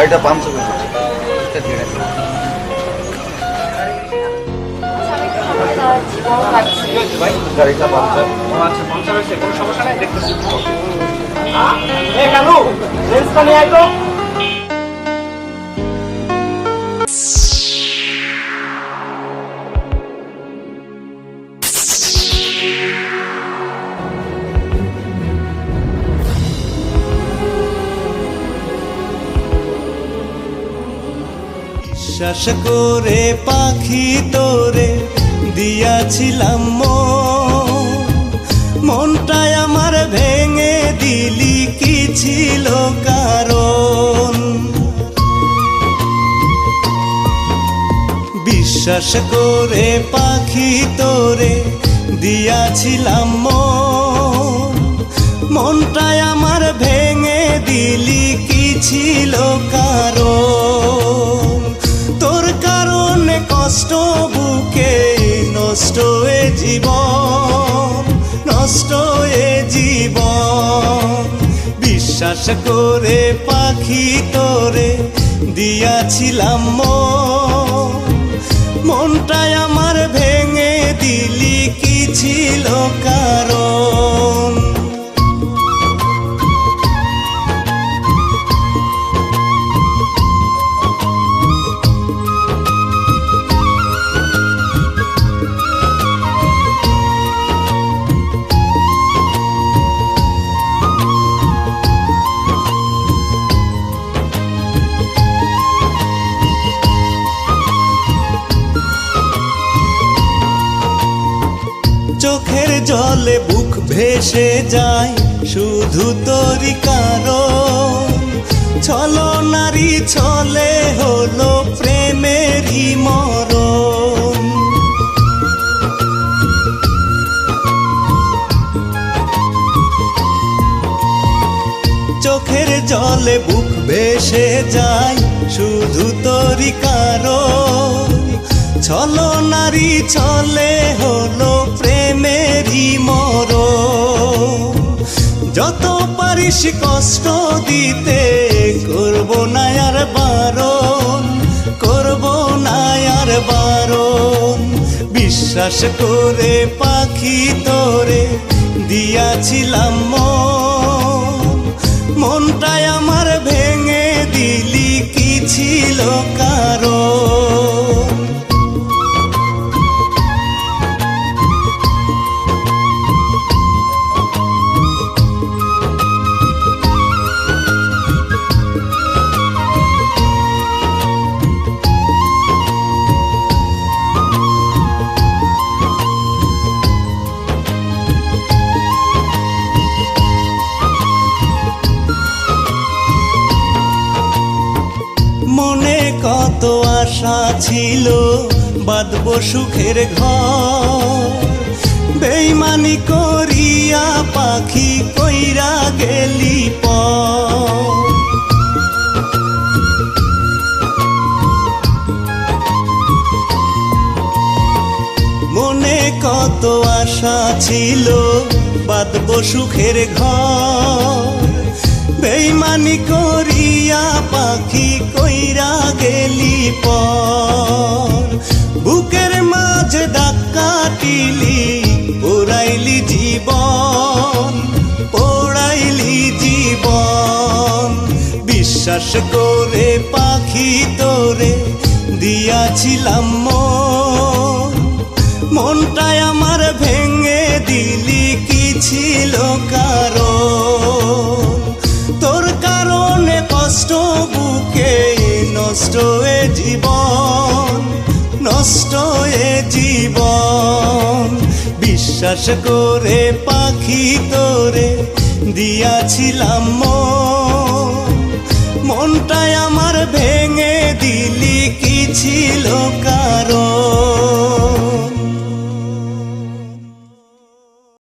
গাড়িটা পাঞ্চার হয়ে গেছে দিয়ে রাখি। গাড়িটা পাঞ্চার আচ্ছা হয়েছে কোনো সমস্যা নাই দেখতেছি। এ কালু লেন্সটা নিয়ে আয় তো। বিশ্বাস করে পাখি তোরে দিয়াছিলাম মন। মনটাই আমার ভেঙে দিলি কি ছিল কারণ বিশ্বাস করে পাখি তোরে দিয়াছিলাম মন। মনটাই আমার ভেঙে দিলি কি ছিল কারণ কষ্ট বুকে, নষ্ট এ জীবন, নষ্ট এ জীবন। বিশ্বাস করে পাখি তোরে দিয়াছিলাম মনটায় আমার জলে বুক ভেসে যায়, শুধু তোরই কারণ। ছলো নারী ছলে হলো প্রেমেরই মরণ। চোখের জলে বুক ভেসে যায়, শুধু তোরই কারণ। ছলো নারী ছলে হলো প্রেমেরই মর যত পারিস কষ্ট দিতে, করব না আর বারণ, করব না আর বারণ। বিশ্বাস করে পাখি তোরে দিয়াছিলাম মন। মনটাই আমার ভেঙে দিলি, কি ছিল কারণ? আশা ছিল বাঁধব সুখের ঘর। বেইমানি করিয়া পাখি কইরা গেলি মনে কত আশা ছিল বাঁধব সুখের ঘর। বেইমানি করিয়া পাখি কইরা গেলি পর। বুকের মাঝে ডাক্কা টিলি পোড়াইলি জীবন পোড়াইলি জীবন। বিশ্বাস করে পাখি তোরে দিয়াছিলাম মন। মনটাই আমার ভেঙে দিলি, কি ছিল কারণ? নষ্ট এ জীবন, নষ্ট এ জীবন। বিশ্বাস করে পাখি তোরে দিয়াছিলাম মনটায় আমার ভেঙে দিলি, কি ছিল কা